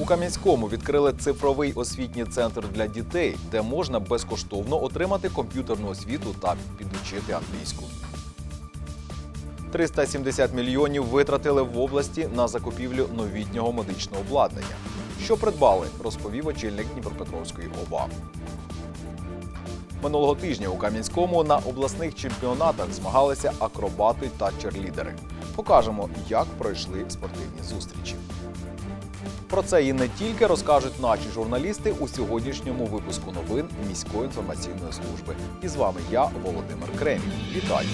У Кам'янському відкрили цифровий освітній центр для дітей, де можна безкоштовно отримати комп'ютерну освіту та підучити англійську. 370 мільйонів витратили в області на закупівлю новітнього медичного обладнання. Що придбали, розповів очільник Дніпропетровської ОВА. Минулого тижня у Кам'янському на обласних чемпіонатах змагалися акробати та черлідери. Покажемо, як пройшли спортивні зустрічі. Про це і не тільки розкажуть наші журналісти у сьогоднішньому випуску новин міської інформаційної служби. І з вами я, Володимир Кремінь. Вітаю!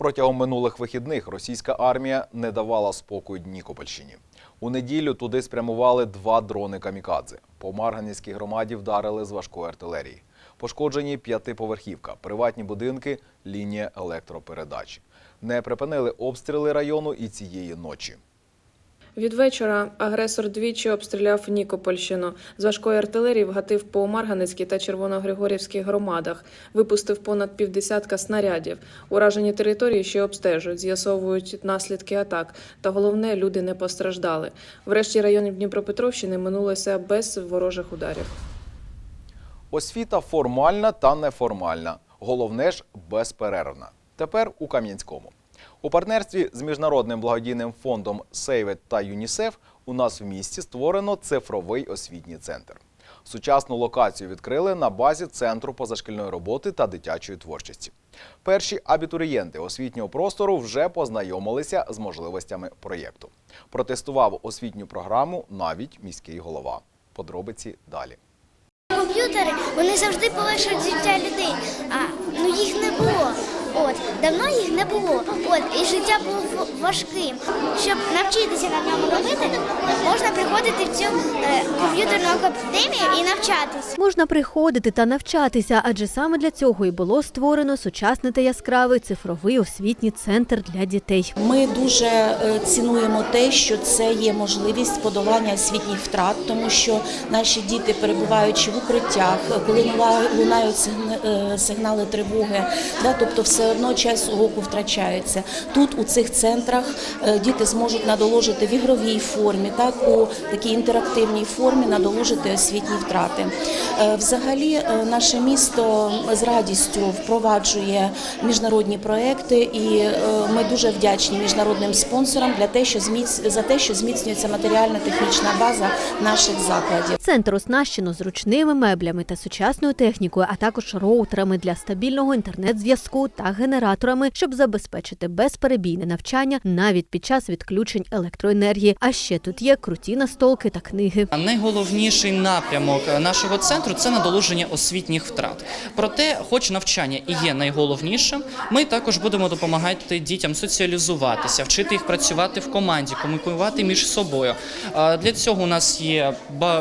Протягом минулих вихідних російська армія не давала спокою Нікопольщині. У неділю туди спрямували два дрони камікадзе. По Марганівській громаді вдарили з важкої артилерії. Пошкоджені п'ятиповерхівка, приватні будинки, лінія електропередач. Не припинили обстріли району і цієї ночі. Від вечора агресор двічі обстріляв Нікопольщину. З важкої артилерії вгатив по Марганецькій та Червоногригорівській громадах, випустив понад півдесятка снарядів. Уражені території ще обстежують, з'ясовують наслідки атак. Та головне, люди не постраждали. Врешті районів Дніпропетровщини минулося без ворожих ударів. Освіта формальна та неформальна. Головне ж безперервна. Тепер у Кам'янському. У партнерстві з міжнародним благодійним фондом Сейвет та ЮНІСЕФ у нас в місті створено цифровий освітній центр. Сучасну локацію відкрили на базі центру позашкільної роботи та дитячої творчості. Перші абітурієнти освітнього простору вже познайомилися з можливостями проєкту. Протестував освітню програму навіть міський голова. Подробиці далі. Комп'ютери вони завжди полегшують життя людей. А ну їх не було. От давно їх не було. От і життя було важким. Щоб навчитися на ньому робити, можна приходити в цю е, комп'ютерну академію і навчатися. Можна приходити та навчатися, адже саме для цього і було створено сучасний та яскравий цифровий освітній центр для дітей. Ми дуже е, цінуємо те, що це є можливість подолання освітніх втрат, тому що наші діти, перебуваючи в укриттях, коли луна- лунають е, сигнали тривоги, да, тобто все одно час уроку втрачається. Тут у цих центрах е, діти зможуть надоложити в ігровій формі, так у такій інтерактивній формі надоложити освітні втрати. Е, Взагалі, е, наше місто з радістю впроваджує міжнародні проекти, і ми дуже вдячні міжнародним спонсорам для те, що зміц- за те, що зміцнюється матеріально-технічна база наших закладів. Центр оснащено зручними меблями та сучасною технікою, а також роутерами для стабільного інтернет-зв'язку та генераторами, щоб забезпечити безперебійне навчання навіть під час відключень електроенергії. А ще тут є круті настолки та книги. Найголовніший напрямок нашого центру це надолуження освітніх втрат. Проте, хоч навчання і є найголовнішим, ми також будемо допомагати дітям соціалізуватися, вчити їх працювати в команді, комунікувати між собою. Для цього у нас є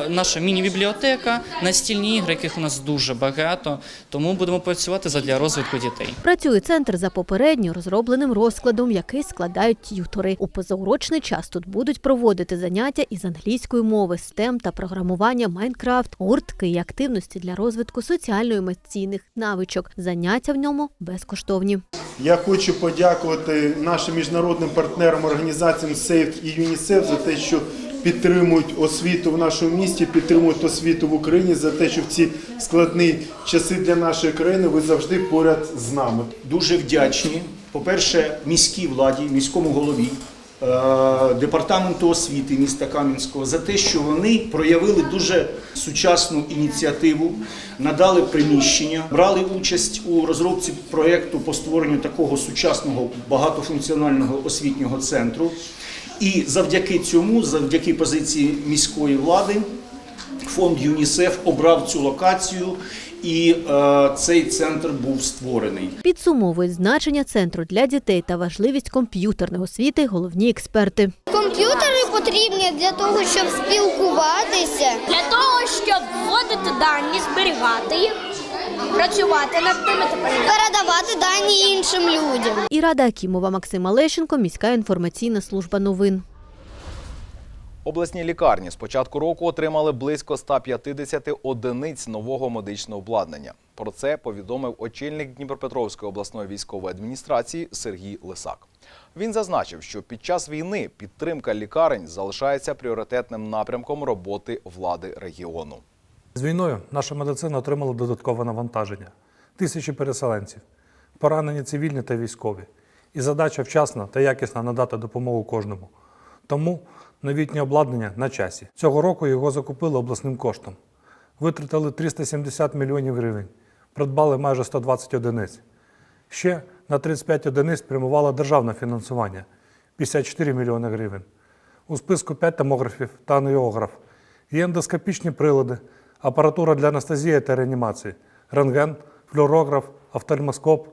наша міні-бібліотека, настільні ігри, яких у нас дуже багато. Тому будемо працювати задля розвитку дітей. Працює центр за попередньо розробленим розкладом, який складають т'ютори. У позаурочний час тут будуть проводити заняття із англійської мови, STEM та програмування Майнкрафт, гуртки і активності для розвитку соціально-емоційних навичок. Заняття в ньому безкоштовні. Я хочу подякувати нашим міжнародним партнерам організаціям SAFE і ЮНІСЕФ за те, що підтримують освіту в нашому місті, підтримують освіту в Україні, за те, що в ці складні часи для нашої країни ви завжди поряд з нами. дуже вдячні, по-перше, міській владі, міському голові, е, департаменту освіти міста Кам'янського за те, що вони проявили дуже сучасну ініціативу, надали приміщення, брали участь у розробці проєкту по створенню такого сучасного багатофункціонального освітнього центру. І завдяки цьому, завдяки позиції міської влади, фонд ЮНІСЕФ обрав цю локацію, і е, цей центр був створений. Підсумовують значення центру для дітей та важливість комп'ютерної освіти головні експерти. Комп'ютери потрібні для того, щоб спілкуватися. Для того, щоб вводити дані, зберігати їх, працювати над ними передавати. Передавати дані іншим людям. Ірада Акімова, Максим Алещенко, міська інформаційна служба новин. Обласні лікарні з початку року отримали близько 150 одиниць нового медичного обладнання. Про це повідомив очільник Дніпропетровської обласної військової адміністрації Сергій Лисак. Він зазначив, що під час війни підтримка лікарень залишається пріоритетним напрямком роботи влади регіону. З війною наша медицина отримала додаткове навантаження. Тисячі переселенців, поранені цивільні та військові. І задача вчасно та якісно надати допомогу кожному. Тому новітнє обладнання на часі. Цього року його закупили обласним коштом. Витратили 370 мільйонів гривень, придбали майже 120 одиниць. Ще на 35 одиниць спрямувало державне фінансування 54 мільйони гривень. У списку 5 томографів та аніограф, є ендоскопічні прилади, апаратура для анестезії та реанімації, рентген, флюорограф, офтальмоскоп,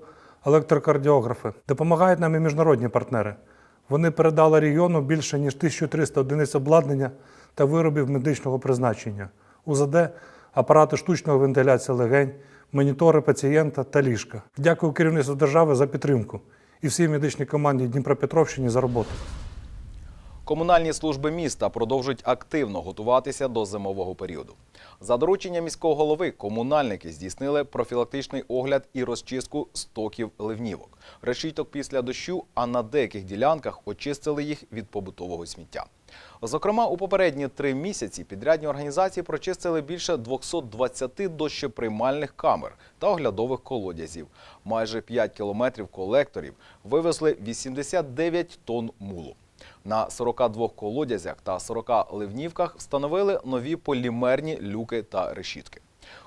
електрокардіографи. Допомагають нам і міжнародні партнери. Вони передали регіону більше ніж 1300 одиниць обладнання та виробів медичного призначення, УЗД, апарати штучної вентиляції легень, монітори пацієнта та ліжка. Дякую керівництву держави за підтримку і всій медичній команді Дніпропетровщини за роботу. Комунальні служби міста продовжують активно готуватися до зимового періоду. За дорученням міського голови комунальники здійснили профілактичний огляд і розчистку стоків ливнівок, решіток після дощу, а на деяких ділянках очистили їх від побутового сміття. Зокрема, у попередні три місяці підрядні організації прочистили більше 220 дощоприймальних камер та оглядових колодязів. Майже 5 кілометрів колекторів вивезли 89 тонн мулу. На 42 колодязях та 40 ливнівках встановили нові полімерні люки та решітки.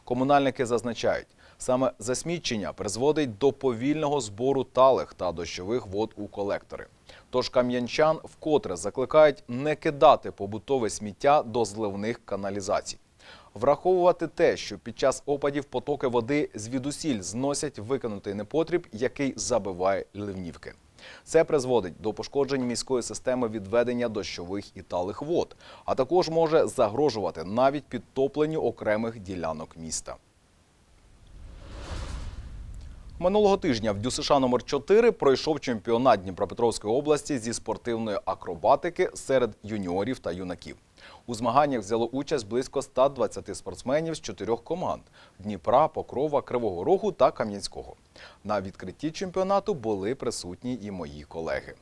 Комунальники зазначають, саме засмічення призводить до повільного збору талих та дощових вод у колектори. Тож кам'янчан вкотре закликають не кидати побутове сміття до зливних каналізацій. Враховувати те, що під час опадів потоки води звідусіль зносять викинутий непотріб, який забиває ливнівки. Це призводить до пошкоджень міської системи відведення дощових і талих вод, а також може загрожувати навіть підтопленню окремих ділянок міста. Минулого тижня в ДЮСШ номер 4 пройшов чемпіонат Дніпропетровської області зі спортивної акробатики серед юніорів та юнаків. У змаганнях взяло участь близько 120 спортсменів з чотирьох команд – Дніпра, Покрова, Кривого Рогу та Кам'янського. На відкритті чемпіонату були присутні і мої колеги.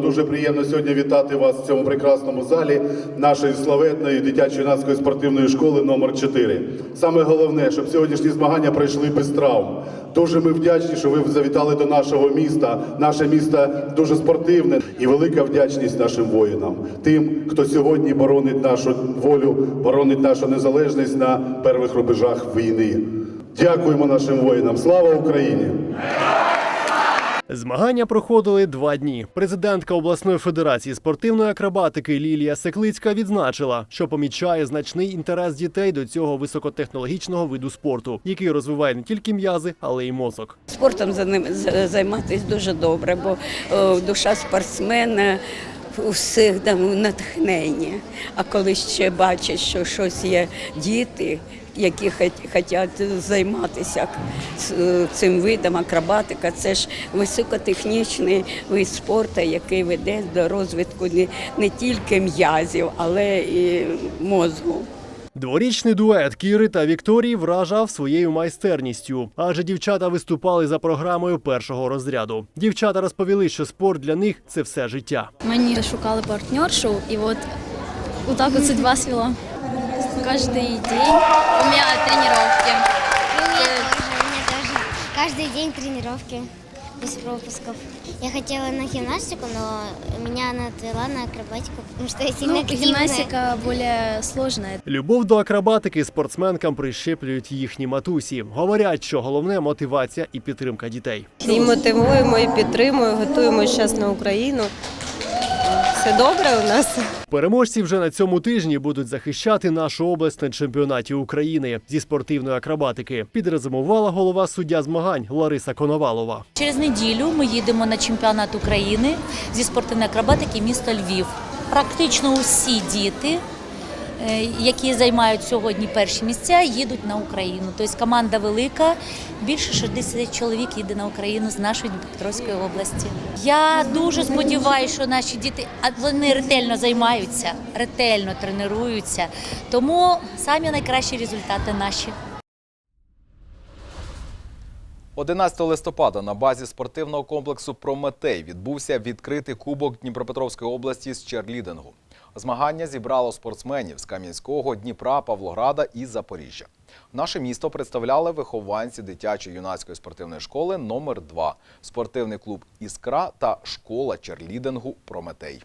Дуже приємно сьогодні вітати вас в цьому прекрасному залі нашої славетної дитячо-юнацької спортивної школи номер 4 Саме головне, щоб сьогоднішні змагання пройшли без травм. Дуже ми вдячні, що ви завітали до нашого міста. Наше місто дуже спортивне і велика вдячність нашим воїнам, тим, хто сьогодні боронить нашу волю, боронить нашу незалежність на первих рубежах війни. Дякуємо нашим воїнам. Слава Україні! Змагання проходили два дні. Президентка обласної федерації спортивної акробатики Лілія Секлицька відзначила, що помічає значний інтерес дітей до цього високотехнологічного виду спорту, який розвиває не тільки м'язи, але й мозок. Спортом за ним займатися дуже добре, бо е, душа спортсмена у всіх натхнення. А коли ще бачать, що щось є діти, які хочуть займатися цим видом акробатика, це ж високотехнічний вид спорту, який веде до розвитку не, не тільки м'язів, але і мозку. Дворічний дует Кіри та Вікторії вражав своєю майстерністю, адже дівчата виступали за програмою першого розряду. Дівчата розповіли, що спорт для них це все життя. Мені шукали партнершу, и вот вот так вот судьба свела. День у меня тренировки. У меня тоже, у меня тоже. Каждый день тренировки без пропусков. Я хотела на гимнастику, но меня она отвела на акробатику, потому что я сильно Ну, активная. гимнастика более сложная. Любов до акробатики спортсменкам прищеплюють їхні матусі. Говорять, що головне мотивація і підтримка дітей. І мотивуємо, і підтримуємо, готуємо зараз на Україну. Все добре у нас. Переможці вже на цьому тижні будуть захищати нашу область на чемпіонаті України зі спортивної акробатики. Підрезумувала голова суддя змагань Лариса Коновалова. Через неділю ми їдемо на чемпіонат України зі спортивної акробатики міста Львів. Практично усі діти які займають сьогодні перші місця, їдуть на Україну. Тобто команда велика, більше 60 чоловік їде на Україну з нашої Дніпропетровської області. Я дуже сподіваюся, що наші діти вони ретельно займаються, ретельно тренуються. Тому самі найкращі результати наші. 11 листопада на базі спортивного комплексу Прометей відбувся відкритий кубок Дніпропетровської області з черлідингу. Змагання зібрало спортсменів з Кам'янського, Дніпра, Павлограда і Запоріжжя. Наше місто представляли вихованці дитячої юнацької спортивної школи номер 2 спортивний клуб Іскра та школа черлідингу Прометей.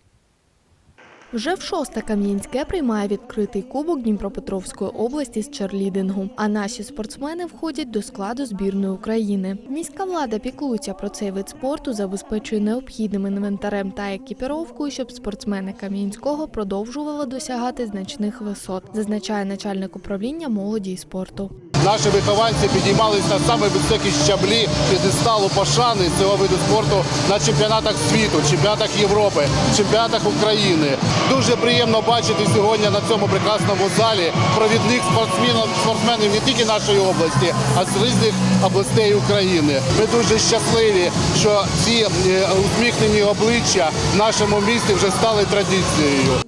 Вже в шосте Кам'янське приймає відкритий кубок Дніпропетровської області з черлідингу. А наші спортсмени входять до складу збірної України. Міська влада піклується про цей вид спорту, забезпечує необхідним інвентарем та екіпіровкою, щоб спортсмени Кам'янського продовжували досягати значних висот, зазначає начальник управління молоді і спорту. Наші вихованці підіймалися на саме високі щаблі п'єдесталу пошани цього виду спорту на чемпіонатах світу, чемпіонатах Європи, чемпіонатах України. Дуже приємно бачити сьогодні на цьому прекрасному залі провідних спортсменів, спортсменів не тільки нашої області, а з різних областей України. Ми дуже щасливі, що ці е, усміхнені обличчя в нашому місті вже стали традицією.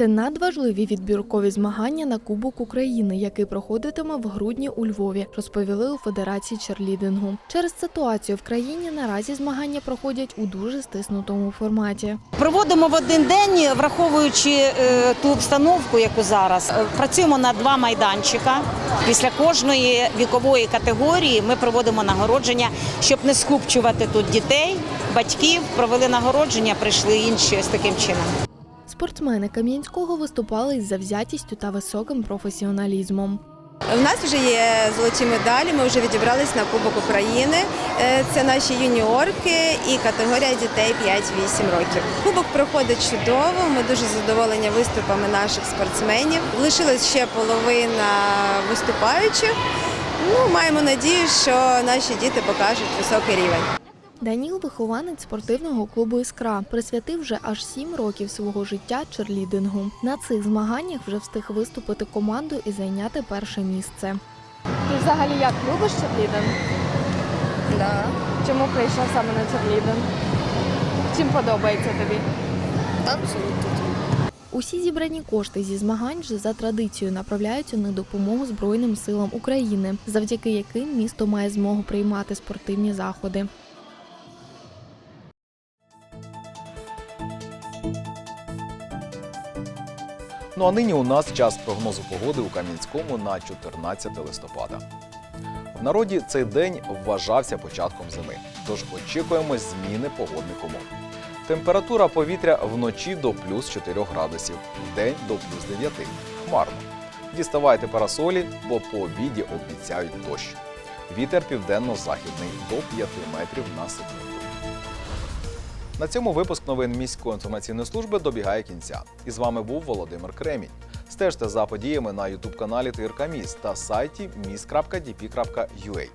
Це надважливі відбіркові змагання на Кубок України, який проходитиме в грудні у Львові, розповіли у Федерації черлідингу. Через ситуацію в країні наразі змагання проходять у дуже стиснутому форматі. Проводимо в один день, враховуючи е, ту обстановку, яку зараз. Е, Працюємо на два майданчика. Після кожної вікової категорії ми проводимо нагородження, щоб не скупчувати тут дітей, батьків. Провели нагородження, прийшли інші ось таким чином. Спортсмени Кам'янського виступали із завзятістю та високим професіоналізмом. У нас вже є золоті медалі. Ми вже відібрались на Кубок України. Е, Це наші юніорки і категорія дітей 5-8 років. Кубок проходить чудово. Ми дуже задоволені виступами наших спортсменів. Лишилась ще половина виступаючих. Ну, маємо надію, що наші діти покажуть високий рівень. Даніл, вихованець спортивного клубу Іскра, присвятив вже аж сім років свого життя черлідингу. На цих змаганнях вже встиг виступити команду і зайняти перше місце. Ти взагалі як любиш черлідинг? Да. Чому прийшов саме на черлідинг? Чим подобається тобі? Усі зібрані кошти зі змагань вже за традицією направляються на допомогу Збройним силам України, завдяки яким місто має змогу приймати спортивні заходи. Ну а нині у нас час прогнозу погоди у Кам'янському на 14 листопада. В народі цей день вважався початком зими, тож очікуємо зміни погодних умов. Температура повітря вночі до плюс 4 градусів, вдень до плюс 9. Хмарно. Діставайте парасолі, бо по обіді обіцяють дощ. Вітер південно-західний до 5 метрів на секунду. На цьому випуск новин міської інформаційної служби добігає кінця. І з вами був Володимир Кремінь. Стежте за подіями на ютуб-каналі ТРК Міст та сайті mis.dp.ua.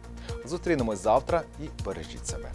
Зустрінемось завтра і бережіть себе.